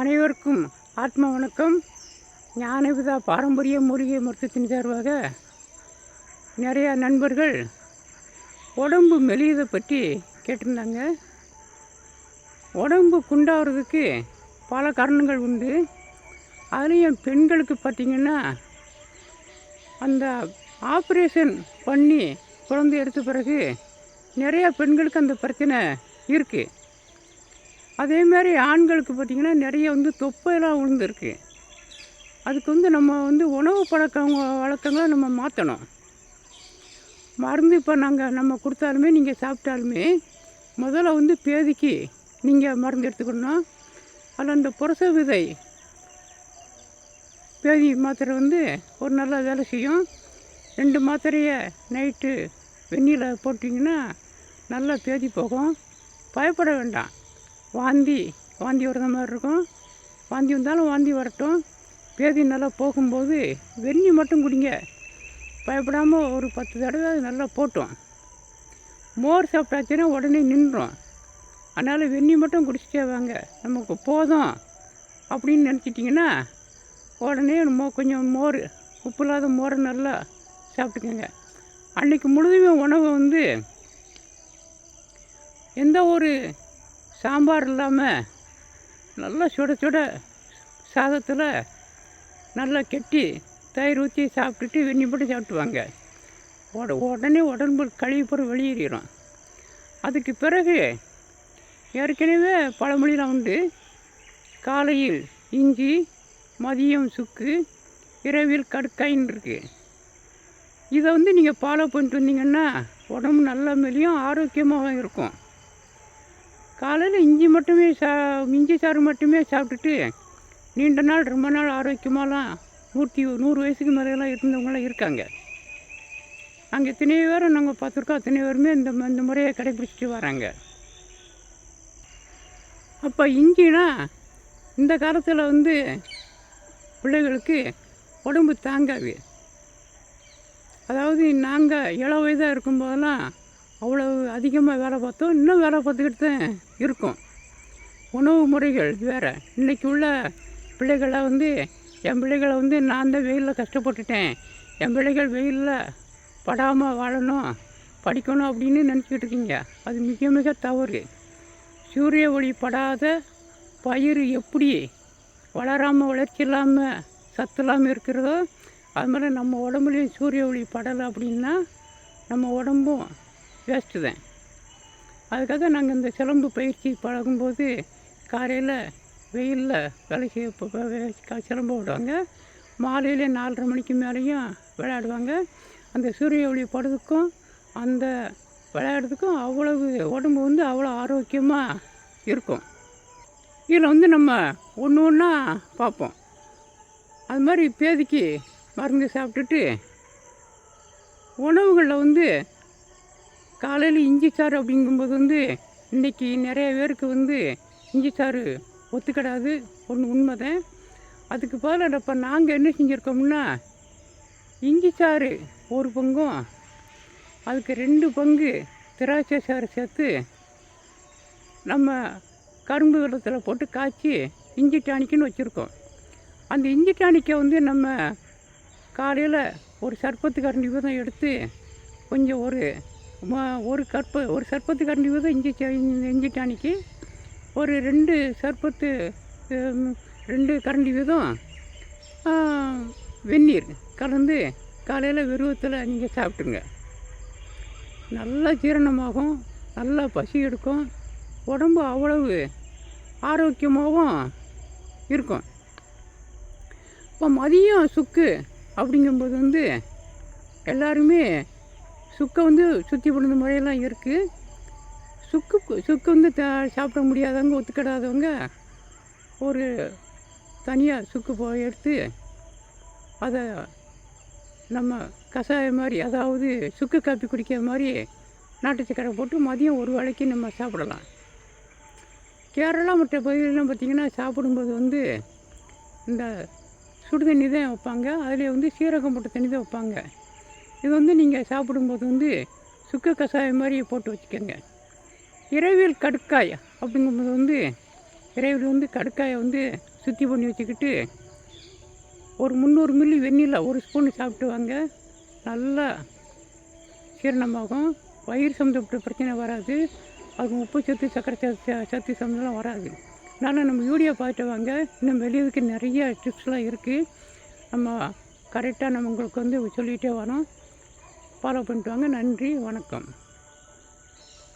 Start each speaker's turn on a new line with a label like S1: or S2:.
S1: அனைவருக்கும் ஆத்ம வணக்கம். ஞானவிதா பாரம்பரிய மூலிகை மருத்துவத்தின் சார்பாக நிறையா நண்பர்கள் உடம்பு மெலியதை பற்றி கேட்டிருந்தாங்க. உடம்பு குண்டாகிறதுக்கு பல காரணங்கள் உண்டு. அதுலேயும் பெண்களுக்கு பார்த்திங்கன்னா அந்த ஆப்ரேஷன் பண்ணி குழந்தை எடுத்த பிறகு நிறையா பெண்களுக்கு அந்த பிரச்சனை இருக்குது அதே மாதிரி ஆண்களுக்கு பார்த்திங்கன்னா நிறைய வந்து தொப்பையெல்லாம் விழுந்துருக்கு அதுக்கு வந்து நம்ம வந்து உணவு பழக்கம் வழக்கங்களை நம்ம மாற்றணும் மருந்து இப்போ நாங்கள் நம்ம கொடுத்தாலுமே நீங்கள் சாப்பிட்டாலுமே முதல்ல வந்து பேதிக்கு நீங்கள் மருந்து எடுத்துக்கணும் அதில் அந்த புரச விதை பேதி மாத்திரை வந்து ஒரு நல்ல வேலை செய்யும். ரெண்டு மாத்திரையை நைட்டு வெந்நீரில் போட்டிங்கன்னா நல்லா பேதி போகும். பயப்பட வேண்டாம். வாந்தி வாந்தி வர்ற மாதிரி இருக்கும். வாந்தி வந்தாலும் வாந்தி வரட்டும். பேதி நல்லா போகும்போது வெந்நி மட்டும் குடிங்க. பயப்படாமல் ஒரு பத்து தடவை அது நல்லா போட்டோம். மோர் சாப்பிட்டாச்சுன்னா உடனே நின்றோம். அதனால் வெந்நி மட்டும் குடிச்சிட்டே வாங்க. நமக்கு போதும் அப்படின்னு நினச்சிட்டிங்கன்னா உடனே மோ கொஞ்சம் மோர் உப்பு இல்லாத மோரை நல்லா சாப்பிட்டுக்கோங்க. அன்றைக்கி முழுதுமே உணவு வந்து எந்த ஒரு சாம்பார் இல்லாமல் நல்லா சுட சுட சாதத்தில் நல்லா கெட்டி தயிர் ஊற்றி சாப்பிட்டுட்டு வெண்ணி போட்டு சாப்பிட்டுவாங்க. உட உடனே உடம்பு கழிவு பூரா வெளியேறிடும் அதுக்கு பிறகு ஏற்கனவே பழமொழிலாம் உண்டு. காலையில் இஞ்சி மதியம் சுக்கு இரவில் கடுக்காயின்னு இருக்குது இதை வந்து நீங்கள் ஃபாலோ பண்ணிட்டு வந்தீங்கன்னா உடம்பு நல்லா மெலியும் ஆரோக்கியமாகவும் இருக்கும். காலையில் இஞ்சி மட்டுமே சா இஞ்சி சாறு மட்டுமே சாப்பிட்டுட்டு நீண்ட நாள் ரொம்ப நாள் ஆரோக்கியமாலாம் நூற்றி நூறு வயசுக்கு மேலாம் இருந்தவங்களாம் இருக்காங்க. அங்கே எத்தனை பேரும் நாங்கள் பார்த்துருக்கோம். அத்தனை பேருமே இந்த இந்த முறையை கடைபிடிச்சிட்டு வராங்க. அப்போ இஞ்சினா இந்த காலத்தில் வந்து பிள்ளைகளுக்கு உடம்பு தாங்காது. அதாவது நாங்கள் இள வயதாக இருக்கும்போதெல்லாம் அவ்வளோ அதிகமாக வேலை பார்த்தோம். இன்னும் வேலை பார்த்துக்கிட்டு தான் இருக்கும். உணவு முறைகள் வேறு. இன்றைக்கி உள்ள பிள்ளைகளை வந்து என் பிள்ளைகளை வந்து நான் தான் வெயிலில் கஷ்டப்பட்டுட்டேன். என் பிள்ளைகள் வெயிலில் படாமல் வாழணும் படிக்கணும் அப்படின்னு நினச்சிக்கிட்டு இருக்கீங்க. அது மிக மிக தவறு. சூரிய ஒளி படாத பயிர் எப்படி வளராமல் வளர்ச்சி இல்லாமல் சத்து இல்லாமல் இருக்கிறதோ அது மாதிரி நம்ம உடம்புலையும் சூரிய ஒளி படலை அப்படின்னா நம்ம உடம்பும் வேஸ்ட்டு தான் அதுக்காக நாங்கள் இந்த சிலம்பு பயிற்சி பழகும்போது காலையில் வெயிலில் வேலை செய்ய சிலம்பு விடுவாங்க மாலையில் நாலரை மணிக்கு மேலேயும் விளையாடுவாங்க. அந்த சூரிய ஒளி படுறதுக்கும் அந்த விளையாடுறதுக்கும் அவ்வளவு உடம்பு வந்து அவ்வளோ ஆரோக்கியமாக இருக்கும். இதில் வந்து நம்ம ஒன்று ஒன்றா பார்ப்போம். அது மாதிரி பேதிக்கு மருந்து சாப்பிட்டுட்டு உணவுகளில் வந்து காலையில் இஞ்சி சாறு அப்படிங்கும்போது வந்து இன்றைக்கி நிறைய பேருக்கு வந்து இஞ்சி சாறு ஒத்துக்கிடாது. ஒன்று உண்மைதான். அதுக்கு பதிலாக இப்போ நாங்கள் என்ன செஞ்சுருக்கோம்னா இஞ்சி சாறு ஒரு பங்கும் அதுக்கு ரெண்டு பங்கு திராட்சை சாறு சேர்த்து நம்ம கரும்பு வெள்ளத்தில் போட்டு காய்ச்சி இஞ்சி டானிக்குன்னு வச்சுருக்கோம். அந்த இஞ்சி டானிக்கை வந்து நம்ம காலையில் ஒரு சர்பத்து கரண்டி வீதம் எடுத்து கொஞ்சம் ஒரு ஒரு கற்ப ஒரு சர்பத்து கரண்டி வீதம் இஞ்சி இஞ்சி டானிக்கு ஒரு ரெண்டு சர்பத்து ரெண்டு கரண்டி வீதம் வெந்நீர் கலந்து காலையில் விருவத்தில் நீங்கள் சாப்பிட்டுங்க நல்லா ஜீரணமாகும் நல்லா பசி எடுக்கும் உடம்பு அவ்வளவு ஆரோக்கியமாகவும் இருக்கும். இப்போ மதியம் சுக்கு அப்படிங்கும்போது வந்து எல்லாருமே சுக்கை வந்து சுற்றி விழுந்த முறையெல்லாம் இருக்குது சுக்கு சுக்கு வந்து த சாப்பிட முடியாதவங்க ஒத்துக்கிடாதவங்க ஒரு தனியாக சுக்கு போ எடுத்து அதை நம்ம கஷாயம் மாதிரி அதாவது சுக்கு காப்பி குடிக்கிற மாதிரி நாட்டு சக்கரை போட்டு மதியம் ஒரு வேளைக்கு நம்ம சாப்பிடலாம். கேரளா மற்ற பகுதிகளெலாம் பார்த்திங்கன்னா சாப்பிடும்போது வந்து இந்த சுடு தண்ணி தான் வைப்பாங்க. அதில் வந்து சீரகம் போட்ட தண்ணி தான் வைப்பாங்க. இது வந்து நீங்கள் சாப்பிடும்போது வந்து சுக்கு கஷாயம் மாதிரி போட்டு வச்சுக்கோங்க. இரவில் கடுக்காய் அப்படிங்கும்போது வந்து விரைவில் வந்து கடுக்காயை வந்து சுத்தி பண்ணி வச்சுக்கிட்டு ஒரு முந்நூறு மில்லி வெந்நில ஒரு ஸ்பூன் சாப்பிட்டு வாங்க. நல்லா ஜீரணமாகும். வயிறு சம்மந்தப்பட்ட பிரச்சனை வராது. அது உப்பு சத்து சக்கரை சத்து சத்து சம்மந்தம்லாம் வராது. அதனால் நம்ம வீடியோ பார்த்துட்டு வாங்க. இன்னும் வெளியதுக்கு நிறைய டிப்ஸ்லாம் இருக்குது நம்ம கரெக்டாக நம்ம உங்களுக்கு வந்து சொல்லிகிட்டே வரோம் ஃபாலோ பண்ணிட்டு வாங்க நன்றி வணக்கம்.